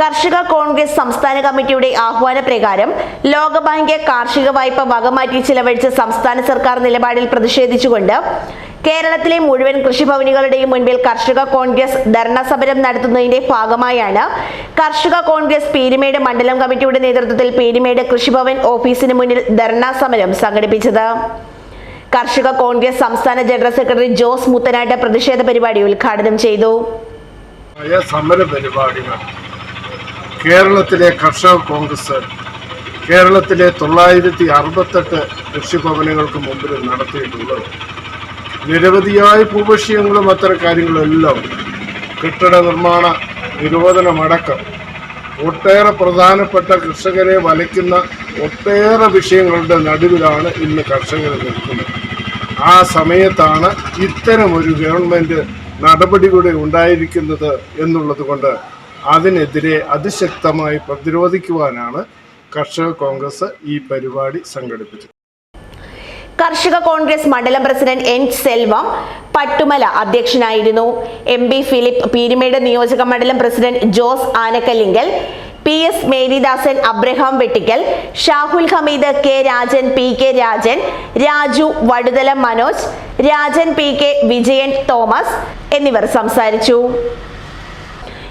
കർഷക കോൺഗ്രസ് സംസ്ഥാന കമ്മിറ്റിയുടെ ആഹ്വാന പ്രകാരം ലോകബാങ്ക് കാർഷിക വായ്പ വകമാറ്റി ചിലവഴിച്ച സംസ്ഥാന സർക്കാർ നിലപാടിൽ പ്രതിഷേധിച്ചുകൊണ്ട് കേരളത്തിലെ മുഴുവൻ കൃഷിഭവനികളുടെയും മുൻപിൽ കർഷക കോൺഗ്രസ് ധർണ സമരം നടത്തുന്നതിന്റെ ഭാഗമായാണ് കർഷക കോൺഗ്രസ് പീരിമേട് മണ്ഡലം കമ്മിറ്റിയുടെ നേതൃത്വത്തിൽ പീരിമേട് കൃഷിഭവൻ ഓഫീസിന് മുന്നിൽ ധർണ സമരം സംഘടിപ്പിച്ചത്. കർഷക കോൺഗ്രസ് സംസ്ഥാന ജനറൽ സെക്രട്ടറി ജോസ് മുത്തനാട്ട് പ്രതിഷേധ പരിപാടി ഉദ്ഘാടനം ചെയ്തു. സമര പരിപാടികൾ കേരളത്തിലെ കർഷക കോൺഗ്രസ് കേരളത്തിലെ തൊള്ളായിരത്തി അറുപത്തെട്ട് കൃഷിഭവനുകൾക്ക് മുമ്പിൽ നടത്തിയിട്ടുള്ളത്. നിരവധിയായ ഭൂവിഷയങ്ങളും അത്തരം കാര്യങ്ങളെല്ലാം കെട്ടിട നിർമ്മാണ നിരോധനമടക്കം ഒട്ടേറെ പ്രധാനപ്പെട്ട കർഷകരെ വലയ്ക്കുന്ന ഒട്ടേറെ വിഷയങ്ങളുടെ നടുവിലാണ് ഇന്ന് കർഷകർ നിൽക്കുന്നത്. ആ സമയത്താണ് ഇത്തരമൊരു ഗവൺമെന്റ് നടപടി കൂടെ ഉണ്ടായിരിക്കുന്നത് എന്നുള്ളത് കൊണ്ട് അതിനെതിരെ അതിശക്തമായി പ്രതിരോധിക്കുവാനാണ് കർഷക കോൺഗ്രസ് ഈ പരിപാടി സംഘടിപ്പിച്ചത്. കർഷക കോൺഗ്രസ് മണ്ഡലം പ്രസിഡന്റ് എൻ സെൽവം പട്ടുമല അധ്യക്ഷനായിരുന്നു. എം ബി ഫിലിപ്പ് പീരുമേട് നിയോജക മണ്ഡലം president Jose Anakallinkal P S Maridasan Abraham Vettikkal Shahul Hameed K Rajan P K Rajan Raju Vaduthala Manoj Rajan P K Vijayan Thomas എന്നിവർ സംസാരിച്ചു.